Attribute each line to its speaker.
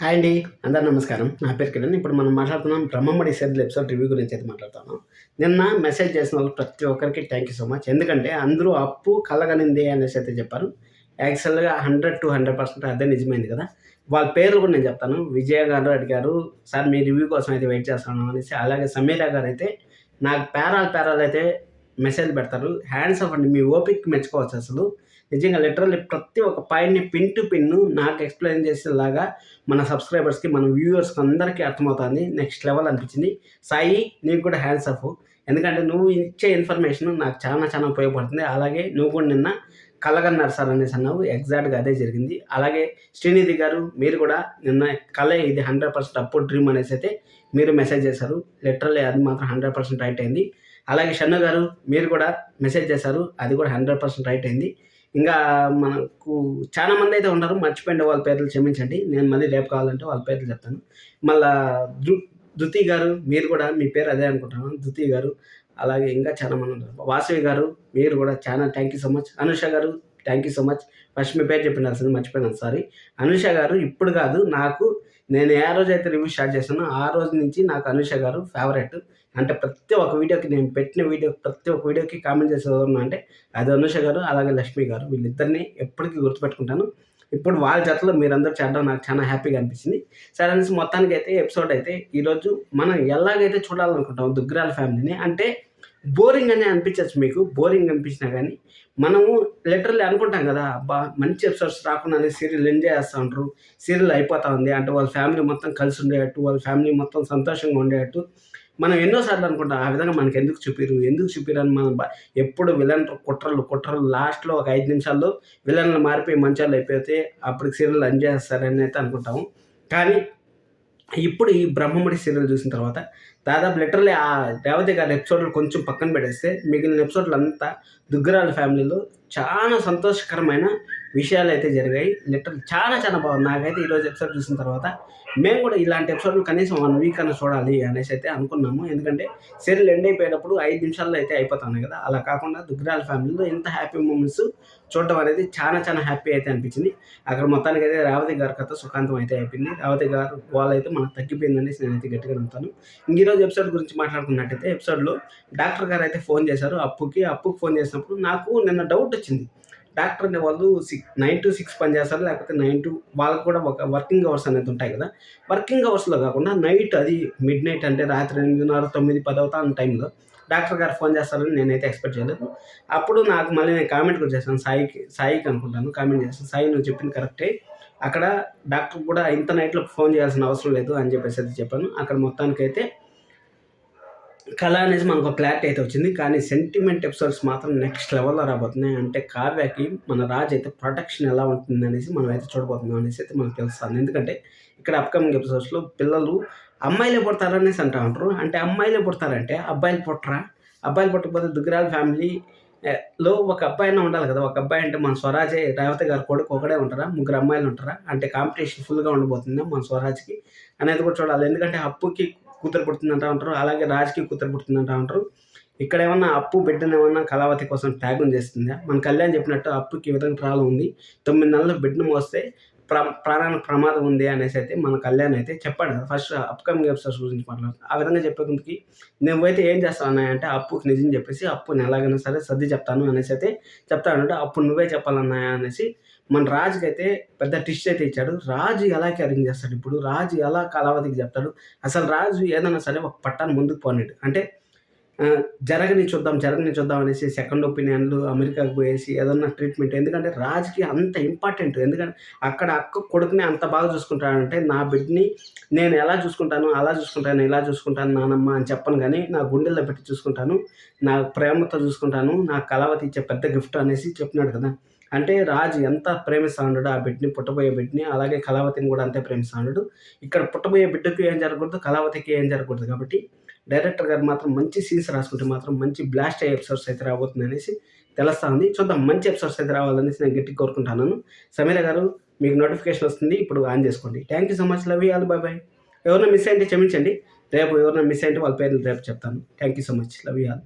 Speaker 1: Hi అండి అందరు నమస్కారం. నా పేరు కిరణ్. ఇప్పుడు మనం మాట్లాడుతున్నాం బ్రహ్మమడి సెల్ ఎపిసోడ్ రివ్యూ గురించి అయితే మాట్లాడుతున్నాం. నిన్న మెసేజ్ చేసిన వాళ్ళు ప్రతి ఒక్కరికి థ్యాంక్ యూ సో మచ్ ఎందుకంటే అందరూ అప్పు కలగనింది అనేసి అయితే చెప్పారు. యాక్చువల్గా హండ్రెడ్ టు హండ్రెడ్ పర్సెంట్ అదే నిజమైంది కదా. వాళ్ళ పేర్లు కూడా నేను చెప్తాను. విజయ గారు అడిగారు సార్ మీ రివ్యూ కోసం అయితే వెయిట్ చేస్తున్నాను అనేసి. అలాగే సమీరా గారు అయితే నాకు పేరాలు పేరాలు అయితే మెసేజ్ పెడతారు. హ్యాండ్స్ ఆఫ్ అండి. మీ ఓపిక్ మెచ్చుకోవచ్చు అసలు. నిజంగా లిటరల్లీ ప్రతి ఒక్క పాయింట్ని పిన్ టు పిన్ నాకు ఎక్స్ప్లెయిన్ చేసేలాగా మన సబ్స్క్రైబర్స్కి మన వ్యూవర్స్కి అందరికీ అర్థమవుతుంది. నెక్స్ట్ లెవెల్ అనిపించింది. సాయి నీకు కూడా హ్యాండ్స్ అప్ ఎందుకంటే నువ్వు ఇచ్చే ఇన్ఫర్మేషన్ నాకు చాలా చాలా ఉపయోగపడుతుంది. అలాగే నువ్వు కూడా నిన్న కలగన్నారు సార్ అనేసి అన్నావు. ఎగ్జాక్ట్గా అదే జరిగింది. అలాగే శ్రీనిధి గారు మీరు కూడా నిన్న కళ ఇది హండ్రెడ్ పర్సెంట్ అప్పుడు డ్రీమ్ అనేసి అయితే మీరు మెసేజ్ చేశారు. లిటరల్లీ అది మాత్రం హండ్రెడ్ పర్సెంట్ రైట్ అయింది. అలాగే షన్ను గారు మీరు కూడా మెసేజ్ చేశారు. అది కూడా హండ్రెడ్ పర్సెంట్ రైట్ అయింది. ఇంకా మనకు చాలా మంది అయితే ఉన్నారు మర్చిపోయిన వాళ్ళ పేర్లు క్షమించండి. నేను మళ్ళీ రేపు కావాలంటే వాళ్ళ పేర్లు చెప్తాను. మళ్ళా ధృ ధృతి గారు మీరు కూడా మీ పేరు అదే అనుకుంటాను ధృతి గారు అలాగే ఇంకా చాలా మంది ఉన్నారు. వాసవి గారు మీరు కూడా చాలా thank you so much Anusha గారు thank you so much first మీ పేరు చెప్పినాల్సింది మర్చిపోయినాను సారీ అనుష గారు ఇప్పుడు కాదు నాకు నేను ఏ రోజు అయితే రివ్యూ స్టార్ట్ చేశానో ఆ రోజు నుంచి నాకు అనుష గారు ఫేవరెట్ అంటే ప్రతి ఒక్క వీడియోకి నేను పెట్టిన వీడియో ప్రతి ఒక్క వీడియోకి కామెంట్ చేసేవారు అంటే అది అనుష గారు అలాగే లక్ష్మి గారు వీళ్ళిద్దరిని ఎప్పటికీ గుర్తుపెట్టుకుంటాను. ఇప్పుడు వాళ్ళ జతలో మీరందరూ చేరడం నాకు చాలా హ్యాపీగా అనిపించింది. సరే అనేసి మొత్తానికి అయితే ఎపిసోడ్ అయితే ఈరోజు మనం ఎలాగైతే చూడాలనుకుంటాం దుగ్గిరాల ఫ్యామిలీని అంటే బోరింగ్ అనే అనిపించచ్చు మీకు బోరింగ్ అనిపించినా కానీ మనము లిటరల్లీ అనుకుంటాం కదా అబ్బా మంచి ఎపిసోడ్స్ రాకుండానే సీరియల్ ఎంజాయ్ చేస్తూ ఉంటారు సీరియల్ అయిపోతా ఉంది అంటే వాళ్ళ ఫ్యామిలీ మొత్తం కలిసి ఉండేటట్టు వాళ్ళ ఫ్యామిలీ మొత్తం సంతోషంగా ఉండేటట్టు మనం ఎన్నోసార్లు అనుకుంటాం ఆ విధంగా మనకి ఎందుకు చూపిరు ఎందుకు చూపిరు అని మనం ఎప్పుడు విలన్ కుట్రలు కుట్రలు లాస్ట్లో ఒక ఐదు నిమిషాల్లో విలన్లు మారిపోయి మంచాలు అయిపోతే అప్పుడు సీరియల్ అంజేస్తారని చేస్తారని అయితే అనుకుంటాము. కానీ ఇప్పుడు ఈ బ్రహ్మముడి సీరియల్ చూసిన తర్వాత దాదాపు లిటరలీ ఆ రేవతి గారి ఎపిసోడ్లు కొంచెం పక్కన పెట్టేస్తే మిగిలిన ఎపిసోడ్లు అంతా దుగ్గరాల ఫ్యామిలీలో చాలా సంతోషకరమైన విషయాలు అయితే జరిగాయి. లిటరల్ చాలా చాలా బాగుంది. నాకైతే ఈరోజు ఎపిసోడ్ చూసిన తర్వాత మేము కూడా ఇలాంటి ఎపిసోడ్లు కనీసం వన్ వీక్ అన్న చూడాలి అనేసి అయితే అనుకున్నాము. ఎందుకంటే సీరియల్ ఎండ్ అయిపోయేటప్పుడు ఐదు నిమిషాల్లో అయితే అయిపోతాను కదా. అలా కాకుండా దుగ్గరాల ఫ్యామిలీలో ఇంత హ్యాపీ మూమెంట్స్ చూడటం అనేది చాలా చాలా హ్యాపీ అయితే అనిపించింది. అక్కడ మొత్తానికి అయితే రేవతి గారి కథ సుఖాంతం అయితే అయిపోయింది. రేవతి గారు వాళ్ళ అయితే మనకు తగ్గిపోయిందనేసి నేనైతే గట్టిగా నమ్ముతాను. ఇంక ఈరోజు ఎపిసోడ్ గురించి మాట్లాడుకున్నట్టయితే ఎపిసోడ్లో డాక్టర్ గారు అయితే ఫోన్ చేశారు. అప్పుకి అప్పుకి ఫోన్ చేసినప్పుడు నాకు నిన్న డౌట్ వచ్చింది. డాక్టర్ అనే వాళ్ళు సిక్స్ నైన్ టు సిక్స్ పని చేస్తారు? లేకపోతే నైన్ టు వాళ్ళకు కూడా ఒక వర్కింగ్ అవర్స్ అనేది ఉంటాయి కదా? వర్కింగ్ అవర్స్లో కాకుండా నైట్ అది మిడ్ నైట్ అంటే రాత్రి ఎనిమిదిన్నర తొమ్మిది పది అవుతా అన్న టైంలో డాక్టర్ గారు ఫోన్ చేస్తారని నేనైతే ఎక్స్పెక్ట్ చేయలేదు. అప్పుడు నాకు మళ్ళీ నేను కామెంట్ కూడా చేశాను. సాయికి సాయికి అనుకుంటాను. కామెంట్ చేస్తాను సాయి నువ్వు చెప్పింది కరెక్టే అక్కడ డాక్టర్ కూడా ఇంత నైట్లో ఫోన్ చేయాల్సిన అవసరం లేదు అని చెప్పేసి అయితే చెప్పాను. అక్కడ మొత్తానికైతే కళ అనేది మనకు క్లారిటీ అయితే వచ్చింది. కానీ సెంటిమెంట్ ఎపిసోడ్స్ మాత్రం నెక్స్ట్ లెవెల్లో రాబోతున్నాయి. అంటే కావ్యకి మన రాజు అయితే ప్రొటెక్షన్ ఎలా ఉంటుంది అనేసి మనం అయితే చూడబోతున్నాం అనేసి అయితే మనకు తెలుస్తుంది. ఎందుకంటే ఇక్కడ అప్కమింగ్ ఎపిసోడ్స్లో పిల్లలు అమ్మాయిలే పుడతారనేసి అంటా ఉంటారు. అంటే అమ్మాయిలే పుడతారంటే అబ్బాయిలు పుట్టరా? అబ్బాయిలు పుట్టకపోతే దుగ్గరాల ఫ్యామిలీ లో ఒక అబ్బాయి అయినా ఉండాలి కదా. ఒక అబ్బాయి అంటే మన స్వరాజే రేవతి గారు కొడుకు ఒకడే ఉంటారా? ముగ్గురు అమ్మాయిలు ఉంటారా? అంటే కాంపిటీషన్ ఫుల్గా ఉండబోతుంది మన స్వరాజ్కి? అనేది కూడా చూడాలి. ఎందుకంటే అప్పుకి కూతురు పుడుతుందంటా ఉంటారు. అలాగే రాజ్కి కూతురు పుడుతుందంటా ఉంటారు. ఇక్కడ ఏమన్నా అప్పు బిడ్డను ఏమన్నా కళావతి కోసం త్యాగం చేస్తుందా? మన కళ్యాణ్ చెప్పినట్టు అప్పుకి ఈ విధంగా ప్రాబ్లం ఉంది. తొమ్మిది నెలలు బిడ్డను మోస్తే ప్ర ప్రాణానికి ప్రమాదం ఉంది అనేసి అయితే మన కళ్యాణ్ అయితే చెప్పాడు కదా. ఫస్ట్ అప్కమింగ్ ఎపిసోడ్స్ గురించి మాట్లాడు ఆ విధంగా చెప్పేందుకు నువ్వైతే ఏం చేస్తావు అంటే అప్పుకి నిజం చెప్పేసి అప్పుని ఎలాగైనా సరే సర్ది చెప్తాను అనేసి అయితే చెప్తానంటే అప్పుడు నువ్వే చెప్పాలన్నాయా అనేసి మన రాజుకి అయితే పెద్ద టిస్ట్ అయితే ఇచ్చాడు. రాజు ఎలా క్యారింగ్ చేస్తాడు ఇప్పుడు? రాజు ఎలా కళావతికి చెప్తాడు? అసలు రాజు ఏదైనా సరే ఒక పట్టాన్ని ముందుకు పోనిడు. అంటే జరగని చూద్దాం జరగని చూద్దాం అనేసి సెకండ్ ఒపీనియన్లు అమెరికాకు పోయేసి ఏదన్నా ట్రీట్మెంట్ ఎందుకంటే రాజుకి అంత ఇంపార్టెంట్ ఎందుకంటే అక్కడ అక్క కొడుకుని అంత బాగా చూసుకుంటాడంటే నా బిడ్డని నేను ఎలా చూసుకుంటాను? అలా చూసుకుంటాను? ఇలా చూసుకుంటాను? నానమ్మ అని చెప్పను. కానీ నా గుండెల్లో పెట్టి చూసుకుంటాను. నా ప్రేమతో చూసుకుంటాను. నా కళావతి ఇచ్చే పెద్ద గిఫ్ట్ అనేసి చెప్పినాడు కదా. అంటే రాజు ఎంత ప్రేమిస్తా ఉండడు ఆ బిడ్డని పుట్టబోయే బిడ్డని అలాగే కళావతిని కూడా అంతే ప్రేమిస్తా ఉండడు ఇక్కడ పుట్టబోయే బిడ్డకు ఏం జరగకూడదు కళావతికి ఏం జరగకూడదు కాబట్టి డైరెక్టర్ గారు మాత్రం మంచి సీన్స్ రాసుకుంటే మాత్రం మంచి బ్లాస్ట్ అయ్యే ఎపిసోడ్స్ అయితే రాబోతుంది అనేసి తెలుస్తా ఉంది. చూద్దాం మంచి ఎపిసోడ్స్ అయితే రావాలనేసి నేను గట్టిగా కోరుకుంటున్నాను సమీర గారు మీకు నోటిఫికేషన్ వస్తుంది ఇప్పుడు ఆన్ చేసుకోండి. Thank you so much love you all bye bye ఎవరైనా మిస్ అయితే క్షమించండి. రేపు ఎవరైనా మిస్ అయితే వాళ్ళ పేర్లు రేపు చెప్తాను. Thank you so much love you all